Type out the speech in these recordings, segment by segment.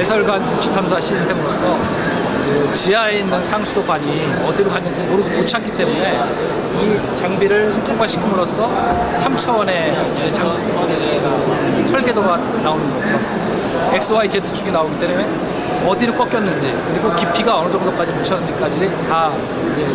배설관 위치 탐사 시스템으로서 그 지하에 있는 상수도관이 어디로 갔는지 모르고 못 찾기 때문에 이 장비를 통과시킴으로써 3차원의 장, 설계도가 나오는 거죠. X, Y, Z 축이 나오기 때문에 어디로 꺾였는지 그리고 깊이가 어느 정도까지 묻혔는지까지 다 이제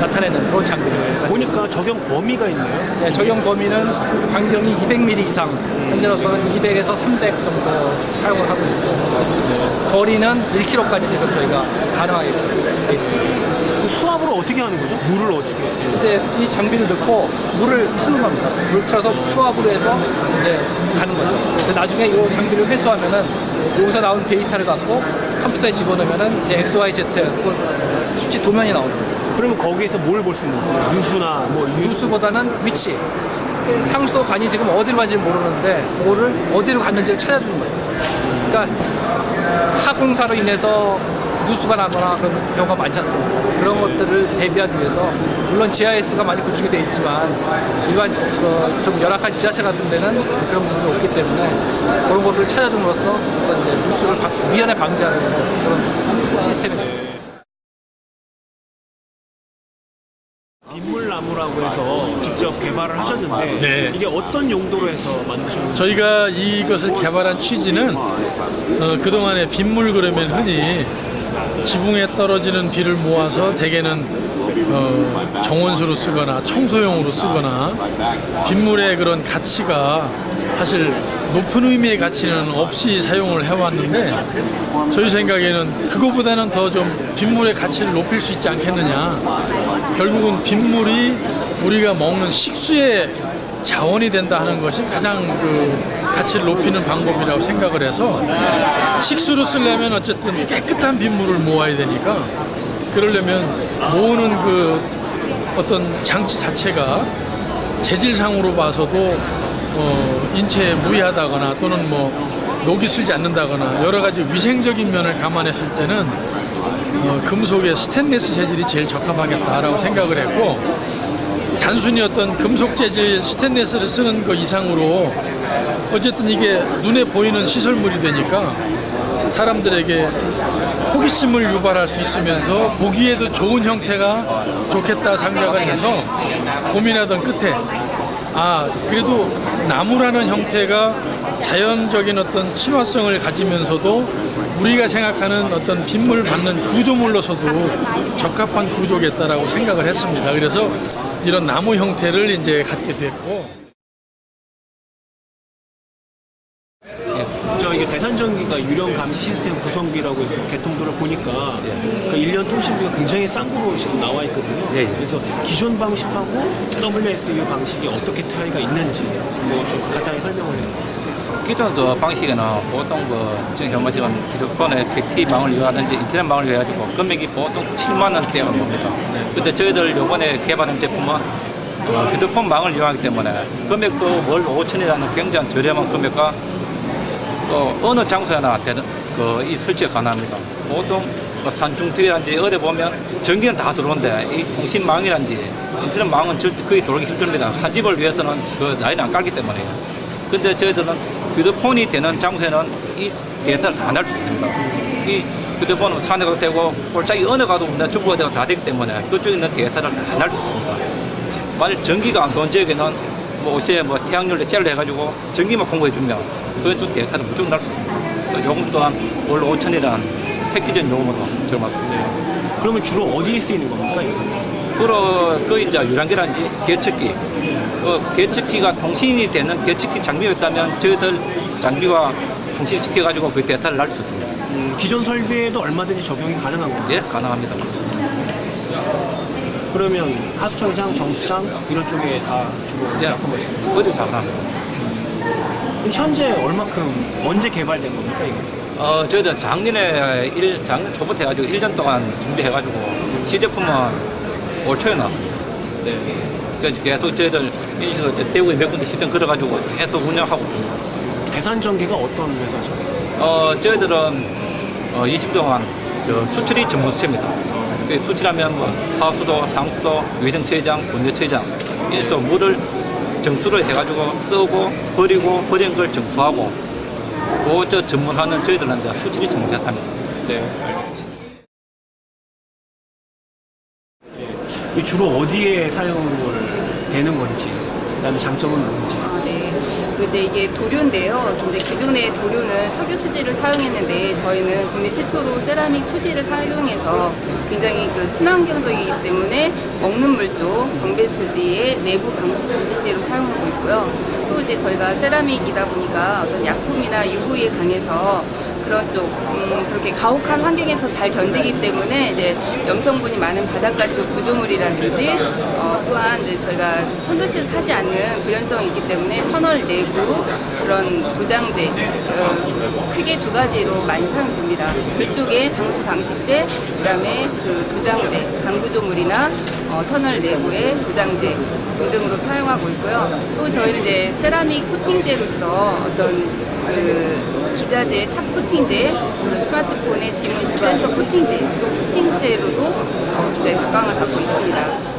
나타내는 그런 장비를 보니까 적용 범위가 있네요. 네, 적용 범위는 반경이 200mm 이상, 현재로서는 200에서 300 정도 사용을 하고 있고, 거리는 1km까지 지금 저희가 가능하게 되어 있습니다. 그 수압으로 어떻게 하는 거죠? 물을 어떻게? 이제 이 장비를 넣고 물을 트는 겁니다. 물 틀어서 수압으로 해서 이제 가는 거죠. 그 나중에 이 장비를 회수하면은 여기서 나온 데이터를 갖고 컴퓨터에 집어넣으면은 이제 X, Y, Z 그 수치 도면이 나오는 거죠. 그러면 거기에서 뭘 볼 수 있는 거예요? 뉴스나 뭐 뉴스 뉴스보다는 위치. 상수도 간이 지금 어디로 간지 모르는데 그거를 어디로 갔는지를 찾아주는 거예요. 그러니까 타 공사로 인해서 뉴스가 나거나 그런 경우가 많지 않습니까? 그런 것들을 대비하기 위해서 물론 GIS가 많이 구축이 되어 있지만 일반 어, 좀 열악한 지자체 같은 데는 그런 부분이 없기 때문에 그런 것들을 찾아줌으로써 어떤 이제 뉴스를 방- 미연에 방지하는 그런 시스템이 있습니다. 빗물나무라고 해서 직접 개발을 하셨는데 네. 이게 어떤 용도로 해서 만드셨는지 저희가 이것을 개발한 취지는 어, 그동안에 빗물 그러면 흔히 지붕에 떨어지는 비를 모아서 대개는 어, 정원수로 쓰거나 청소용으로 쓰거나 빗물의 그런 가치가 사실 높은 의미의 가치는 없이 사용을 해왔는데 저희 생각에는 그거보다는 더 좀 빗물의 가치를 높일 수 있지 않겠느냐. 결국은 빗물이 우리가 먹는 식수의 자원이 된다 하는 것이 가장 그 가치를 높이는 방법이라고 생각을 해서 식수로 쓰려면 어쨌든 깨끗한 빗물을 모아야 되니까 그러려면 모으는 그 어떤 장치 자체가 재질상으로 봐서도 어, 인체에 무해하다거나 또는 뭐 녹이 슬지 않는다거나 여러 가지 위생적인 면을 감안했을 때는 어, 금속의 스테인리스 재질이 제일 적합하겠다라고 생각을 했고 단순히 어떤 금속 재질 스테인리스를 쓰는 것 이상으로 어쨌든 이게 눈에 보이는 시설물이 되니까 사람들에게 호기심을 유발할 수 있으면서 보기에도 좋은 형태가 좋겠다 생각을 해서 고민하던 끝에 아 그래도 나무라는 형태가 자연적인 어떤 친화성을 가지면서도 우리가 생각하는 어떤 빗물 받는 구조물로서도 적합한 구조겠다라고 생각을 했습니다. 그래서 이런 나무 형태를 이제 갖게 됐고. 저 이게 대산 전기가 유령 감시 시스템 구성비라고 해서 개통도를 보니까 그 1년 통신비가 굉장히 싼 거로 지금 나와 있거든요. 예, 예. 그래서 기존 방식하고 WSU 방식이 어떻게 차이가 있는지 뭐좀 간단히 설명을 해요. 기존 그 방식에는 보통 그 지금 현무지만 휴대폰에 KT망을 이용하든지 인터넷 망을 이용해가지고 금액이 보통 7만 원대가 봅니다. 근데 저희들 요번에 개발한 제품은 어, 휴대폰 망을 이용하기 때문에 금액도 월 5천이라는 굉장히 저렴한 금액과 또 어느 장소에나 되는 그이 설치가 가능합니다. 보통 뭐 산중턱이란지 어디 보면 전기는 다 들어오는데 이 통신망이란지 인터넷 망은 절대 거의 들어오기 힘듭니다. 한 집을 위해서는 그 라인을 안 깔기 때문에요. 근데 저희들은 휴대폰이 되는 장소에는 이 데이터를 다날수 있습니다. 이 휴대폰은 가도 되고 골짜기 어느 가도 중국어 대가 다 되기 때문에 그쪽에 있는 데이터를 다날수 있습니다. 만약 전기가 안 들어온 지역에는 뭐 옷에 뭐 태양열로 셀로 해가지고 전기만 공급해 주면 그쪽 데이터를 무조건 날수 있습니다. 그 요금 또한 월 5천이라는 획기적인 요금으로 저렴할 수 있어요. 그러면 주로 어디에 쓰이는 겁니까? 그러 그 이제 유랑계란지 계측기 그 계측기가 통신이 되는 계측기 장비가 있다면 저희들 장비와 통신시켜 가지고 그 데이터를 날 수 있습니다. 음, 기존 설비에도 얼마든지 적용이 가능한 겁니다. 예, 가능합니다. 그러면 하수청장, 정수장 이런 쪽에 다 주로 예, 약하고 있습니다. 어디 다 가능합니다. 그럼 현재 얼마큼 언제 개발된 겁니까 이게? 어, 저희들 작년에 일, 작년 초부터 해가지고 1년 동안 준비해가지고 시제품은 올 초에 나왔습니다. 네. 그래서 계속 저희들 인식을 이제 대구에 몇 군데 시점 걸어가지고 계속 운영하고 있습니다. 대산전기가 어떤 회사죠? 어, 저희들은 어, 20 동안 저 수출이 전문체입니다. 그 수출하면 뭐 하수도, 상수도, 위생처장, 원료처장 이래서 물을 정수를 해가지고 쓰고 버리고 버린 걸 정수하고 그저 전문하는 저희들한테 수출이 정착합니다. 네, 알겠습니다. 주로 어디에 사용을 되는 건지, 그다음에 장점은 뭔지. 아, 네. 그 이제 이게 도료인데요. 이제 기존의 도료는 석유 수지를 사용했는데 저희는 국내 최초로 세라믹 수지를 사용해서 굉장히 그 친환경적이기 때문에 먹는 물쪽 정배 수지의 내부 방수 방식제로 사용하고 있고요. 또 이제 저희가 세라믹이다 보니까 어떤 약품이나 UV에 강해서 그런 쪽 음, 그렇게 가혹한 환경에서 잘 견디기 때문에 이제 염성분이 많은 바닷가 쪽 구조물이라든지 어, 또한 이제 저희가 천도시에 타지 않는 불연성이 있기 때문에 터널 내부 그런 도장제 어, 크게 두 가지로 많이 사용됩니다. 그쪽에 방수 방식제, 그다음에 그 도장제, 강구조물이나 어, 터널 내부의 도장제 등등으로 사용하고 있고요. 또 저희는 이제 세라믹 코팅제로서 어떤 그 기자재 탑 코팅제, 그리고 스마트폰의 지문 센서 코팅제, 또 코팅제로도 어, 이제 각광을 받고 있습니다.